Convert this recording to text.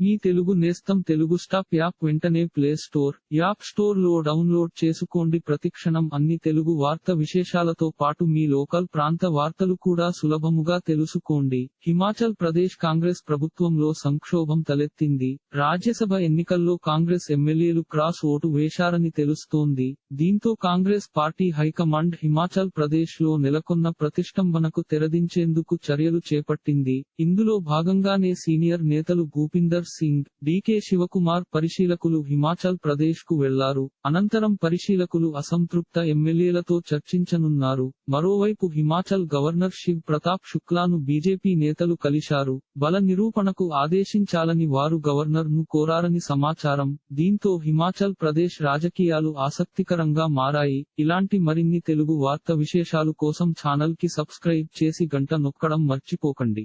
మీ తెలుగు నేస్తం Telugu stop app వెంటనే play store app స్టోర్లో డౌన్లోడ్ చేసుకోండి. ప్రతిక్షణం అన్ని తెలుగు వార్త విశేషాలతో పాటు మీ లోకల్ ప్రాంత వార్తలు కూడా సులభముగా తెలుసుకోండి. హిమాచల్ ప్రదేశ్ కాంగ్రెస్ ప్రభుత్వంలో సంక్షోభం తలెత్తింది. రాజ్యసభ ఎన్నికల్లో కాంగ్రెస్ ఎమ్మెల్యేలు క్రాస్ ఓటు వేశారని తెలుస్తోంది. దీంతో కాంగ్రెస్ పార్టీ హైకమాండ్ హిమాచల్ ప్రదేశ్లో నెలకొన్న ప్రతిష్టంభనకు తెరదించేందుకు చర్యలు చేపట్టింది. ఇందులో భాగంగానే సీనియర్ నేతలు భూపిందర్ సింగ్ డీకే శివకుమార్ పరిశీలకులు హిమాచల్ ప్రదేశ్కు వెళ్ళారు. అనంతరం పరిశీలకులు అసంతృప్త ఎమ్మెల్యేలతో చర్చించనున్నారు. మరోవైపు హిమాచల్ గవర్నర్ శివ్ ప్రతాప్ శుక్లాను బీజేపీ నేతలు కలిశారు. బల నిరూపణకు ఆదేశించాలని వారు గవర్నర్ను కోరారని సమాచారం. దీంతో హిమాచల్ ప్రదేశ్ రాజకీయాలు ఆసక్తికరంగా మారాయి. ఇలాంటి మరిన్ని తెలుగు వార్త విశేషాలు కోసం ఛానల్కి సబ్స్క్రైబ్ చేసి గంట నొక్కడం మర్చిపోకండి.